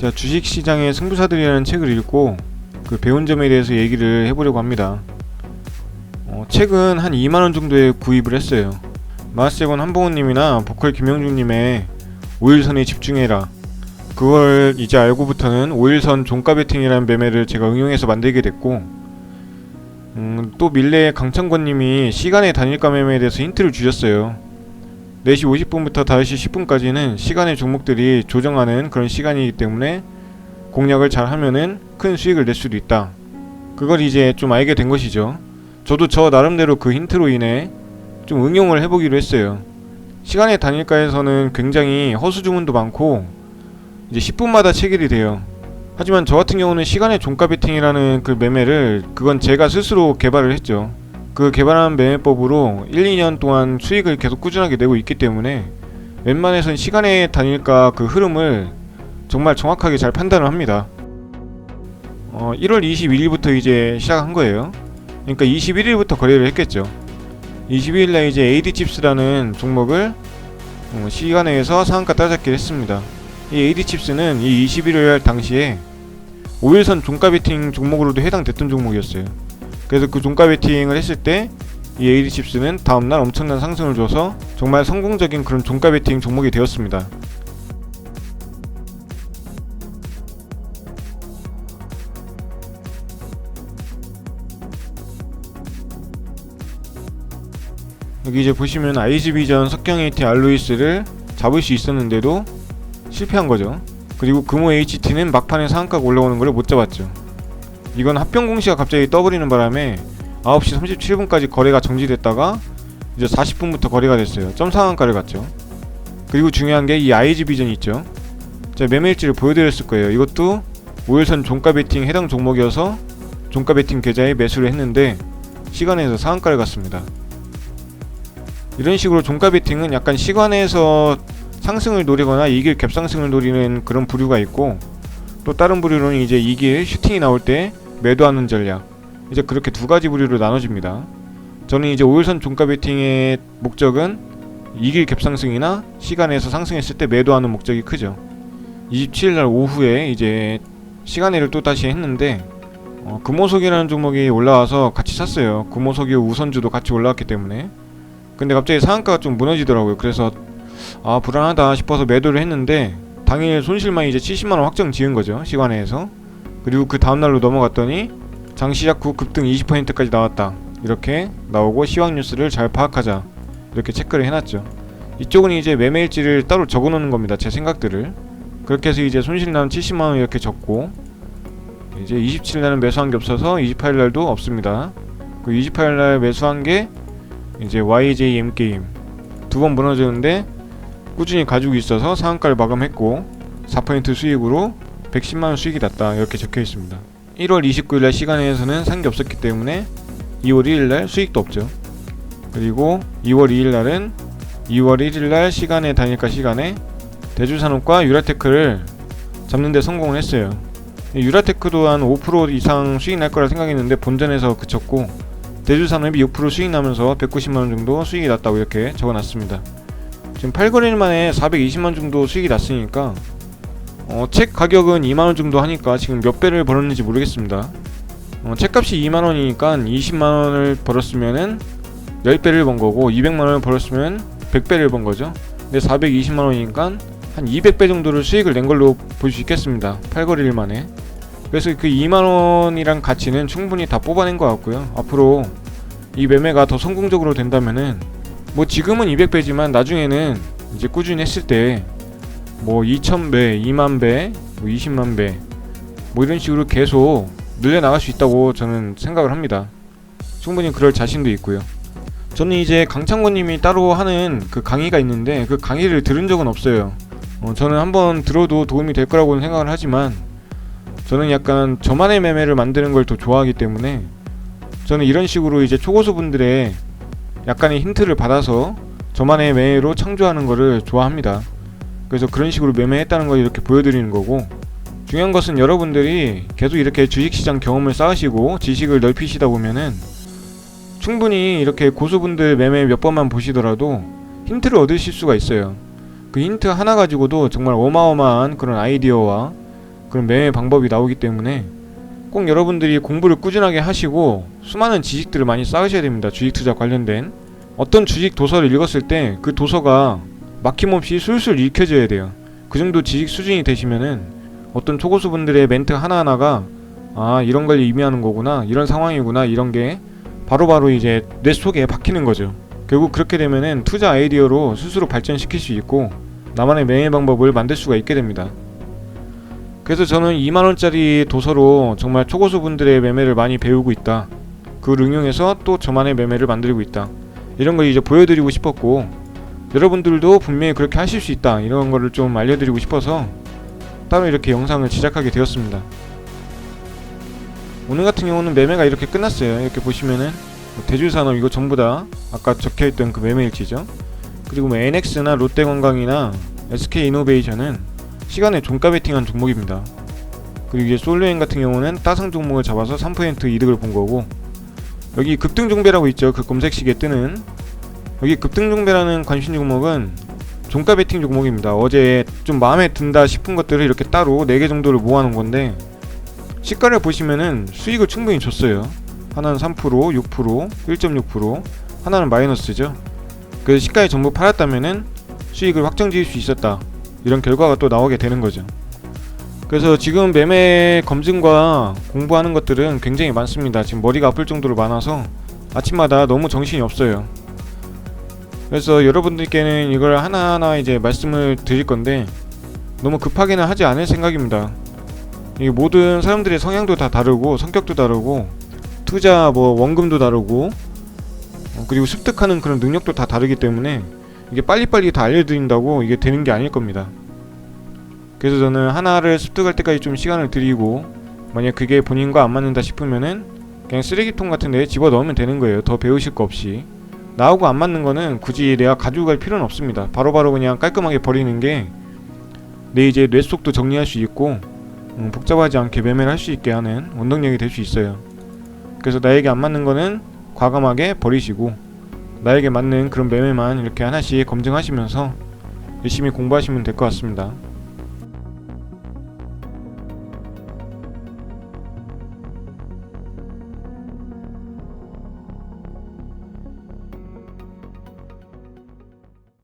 자, 주식시장의 승부사들이라는 책을 읽고 그 배운 점에 대해서 얘기를 해보려고 합니다. 어, 책은 한 2만원 정도에 구입을 했어요. 마스제건 한봉훈님이나 보컬 김영중님의 5일선에 집중해라. 그걸 이제 알고부터는 5일선 종가 베팅이라는 매매를 제가 응용해서 만들게 됐고, 음, 또 밀레의 강창권님이 시간의 단일가 매매에 대해서 힌트를 주셨어요. 4시 50분부터 5시 10분까지는 시간의 종목들이 조정하는 그런 시간이기 때문에 공략을 잘 하면은 큰 수익을 낼 수도 있다. 그걸 이제 좀 알게 된 것이죠. 저도 저 나름대로 그 힌트로 인해 좀 응용을 해보기로 했어요. 시간의 단일가에서는 굉장히 허수 주문도 많고 이제 10분마다 체결이 돼요. 하지만 저 같은 경우는 시간의 종가 베팅이라는 그 매매를 그건 제가 스스로 개발을 했죠. 그 개발한 매매법으로 1, 2년 동안 수익을 계속 꾸준하게 내고 있기 때문에 웬만해선 시간의 단일가 그 흐름을 정말 정확하게 잘 판단을 합니다. 어, 1월 21일부터 이제 시작한 거예요. 그러니까 21일부터 거래를 했겠죠. 22일날 이제 AD칩스라는 종목을 어, 시간에서 상한가 따잡기를 했습니다. 이 AD칩스는 이 21일 당시에 5일선 종가 베팅 종목으로도 해당됐던 종목이었어요. 그래서 그 종가 베팅을 했을 때 이 AD칩스는 다음날 엄청난 상승을 줘서 정말 성공적인 그런 종가 베팅 종목이 되었습니다. 여기 이제 보시면 아이즈비전 석경 AT 알로이스를 잡을 수 있었는데도 실패한 거죠. 그리고 금호 HT는 막판에 상한가가 올라오는 걸 못 잡았죠. 이건 합병 공시가 갑자기 떠버리는 바람에 9시 37분까지 거래가 정지됐다가 이제 40분부터 거래가 됐어요. 점 상한가를 갔죠. 그리고 중요한 게이 아이즈비전 있죠. 제가 매매일지를 보여드렸을 거예요. 이것도 5일선 종가 베팅 해당 종목이어서 종가 베팅 계좌에 매수를 했는데 시간에서 상한가를 갔습니다. 이런 식으로 종가 베팅은 약간 시간에서 상승을 노리거나 이길 갭상승을 노리는 그런 부류가 있고 또 다른 부류는 이제 이길 슈팅이 나올 때 매도하는 전략 이제 그렇게 두 가지 부류로 나눠집니다. 저는 이제 5일선 종가 베팅의 목적은 이길 갭상승이나 시간에서 상승했을 때 매도하는 목적이 크죠. 27일 날 오후에 이제 시간회를 또 다시 했는데 어, 금호석이라는 종목이 올라와서 같이 샀어요. 금호석이 우선주도 같이 올라왔기 때문에 근데 갑자기 상한가가 좀 무너지더라고요. 그래서 아 불안하다 싶어서 매도를 했는데 당일 손실만 이제 70만원 확정 지은 거죠 시간에서 그리고 그 다음날로 넘어갔더니 장 시작 후 급등 20%까지 나왔다. 이렇게 나오고 시황 뉴스를 잘 파악하자. 이렇게 체크를 해놨죠. 이쪽은 이제 매매일지를 따로 적어놓는 겁니다 제 생각들을. 그렇게 해서 이제 손실나는 70만원 이렇게 적고 이제 27일날은 매수한 게 없어서 28일날도 없습니다. 그 28일날 매수한 게 이제 YJM 게임. 두 번 무너졌는데 꾸준히 가지고 있어서 상한가를 마감했고 4% 수익으로 110만원 수익이 났다. 이렇게 적혀 있습니다. 1월 29일날 시간에서는 산 게 없었기 때문에 2월 1일날 수익도 없죠. 그리고 2월 2일날은 2월 1일날 시간에 단일가 시간에 대주산업과 유라테크를 잡는데 성공을 했어요. 유라테크도 한 5% 이상 수익 날 거라 생각했는데 본전에서 그쳤고 대주산업이 6% 수익 나면서 190만원 정도 수익이 났다고 이렇게 적어놨습니다. 지금 8거래일 만에 420만 정도 수익이 났으니까 어, 책 가격은 2만원 정도 하니까 지금 몇 배를 벌었는지 모르겠습니다. 어, 책값이 2만원이니까 20만원을 벌었으면은 10배를 번 거고 200만원을 벌었으면 100배를 번 거죠. 근데 420만원이니까 한 200배 정도를 수익을 낸 걸로 볼 수 있겠습니다. 8거래일 만에. 그래서 그 2만원이란 가치는 충분히 다 뽑아낸 것 같고요. 앞으로 이 매매가 더 성공적으로 된다면은 뭐 지금은 200배지만 나중에는 이제 꾸준히 했을 때 뭐 2000배, 2만배, 뭐 20만배 뭐 이런 식으로 계속 늘려나갈 수 있다고 저는 생각을 합니다. 충분히 그럴 자신도 있고요. 저는 이제 강창권님이 따로 하는 그 강의가 있는데 그 강의를 들은 적은 없어요. 어, 저는 한번 들어도 도움이 될 거라고는 생각을 하지만 저는 약간 저만의 매매를 만드는 걸 더 좋아하기 때문에 저는 이런 식으로 이제 초고수분들의 약간의 힌트를 받아서 저만의 매매로 창조하는 거를 좋아합니다. 그래서 그런 식으로 매매했다는 걸 이렇게 보여드리는 거고 중요한 것은 여러분들이 계속 이렇게 주식시장 경험을 쌓으시고 지식을 넓히시다 보면은 충분히 이렇게 고수분들 매매 몇 번만 보시더라도 힌트를 얻으실 수가 있어요. 그 힌트 하나 가지고도 정말 어마어마한 그런 아이디어와 그런 매매 방법이 나오기 때문에 꼭 여러분들이 공부를 꾸준하게 하시고 수많은 지식들을 많이 쌓으셔야 됩니다. 주식 투자 관련된 어떤 주식 도서를 읽었을 때 그 도서가 막힘없이 술술 읽혀져야 돼요. 그 정도 지식 수준이 되시면은 어떤 초고수분들의 멘트 하나하나가 아 이런 걸 의미하는 거구나 이런 상황이구나 이런 게 바로 바로 이제 뇌 속에 박히는 거죠. 결국 그렇게 되면은 투자 아이디어로 스스로 발전시킬 수 있고 나만의 매매 방법을 만들 수가 있게 됩니다. 그래서 저는 2만원짜리 도서로 정말 초고수분들의 매매를 많이 배우고 있다. 그걸 응용해서 또 저만의 매매를 만들고 있다. 이런 걸 이제 보여드리고 싶었고, 여러분들도 분명히 그렇게 하실 수 있다. 이런 거를 좀 알려드리고 싶어서 따로 이렇게 영상을 제작하게 되었습니다. 오늘 같은 경우는 매매가 이렇게 끝났어요. 이렇게 보시면은 뭐 대주산업 이거 전부 다 아까 적혀있던 그 매매일지죠. 그리고 뭐 NX나 롯데관광이나 SK이노베이션은 시간에 종가 베팅한 종목입니다. 그리고 이제 솔로엔 같은 경우는 따상 종목을 잡아서 3% 이득을 본 거고 여기 급등 종배라고 있죠. 그 검색식에 뜨는 여기 급등 종배라는 관심 종목은 종가 베팅 종목입니다. 어제 좀 마음에 든다 싶은 것들을 이렇게 따로 4개 정도를 모아놓은 건데 시가를 보시면은 수익을 충분히 줬어요. 하나는 3%, 6%, 1.6%, 하나는 마이너스죠. 그래서 시가에 전부 팔았다면은 수익을 확정 지을 수 있었다. 이런 결과가 또 나오게 되는 거죠. 그래서 지금 매매 검증과 공부하는 것들은 굉장히 많습니다. 지금 머리가 아플 정도로 많아서 아침마다 너무 정신이 없어요. 그래서 여러분들께는 이걸 하나하나 이제 말씀을 드릴 건데 너무 급하게는 하지 않을 생각입니다. 이게 모든 사람들의 성향도 다 다르고 성격도 다르고 투자 뭐 원금도 다르고 어, 그리고 습득하는 그런 능력도 다 다르기 때문에 이게 빨리빨리 다 알려드린다고 이게 되는 게 아닐 겁니다. 그래서 저는 하나를 습득할 때까지 좀 시간을 드리고 만약 그게 본인과 안 맞는다 싶으면은 그냥 쓰레기통 같은 데에 집어 넣으면 되는 거예요. 더 배우실 거 없이. 나하고 안 맞는 거는 굳이 내가 가지고 갈 필요는 없습니다. 바로 바로 그냥 깔끔하게 버리는 게 내 이제 뇌 속도 정리할 수 있고 음, 복잡하지 않게 매매를 할 수 있게 하는 원동력이 될 수 있어요. 그래서 나에게 안 맞는 거는 과감하게 버리시고 나에게 맞는 그런 매매만 이렇게 하나씩 검증하시면서 열심히 공부하시면 될 것 같습니다.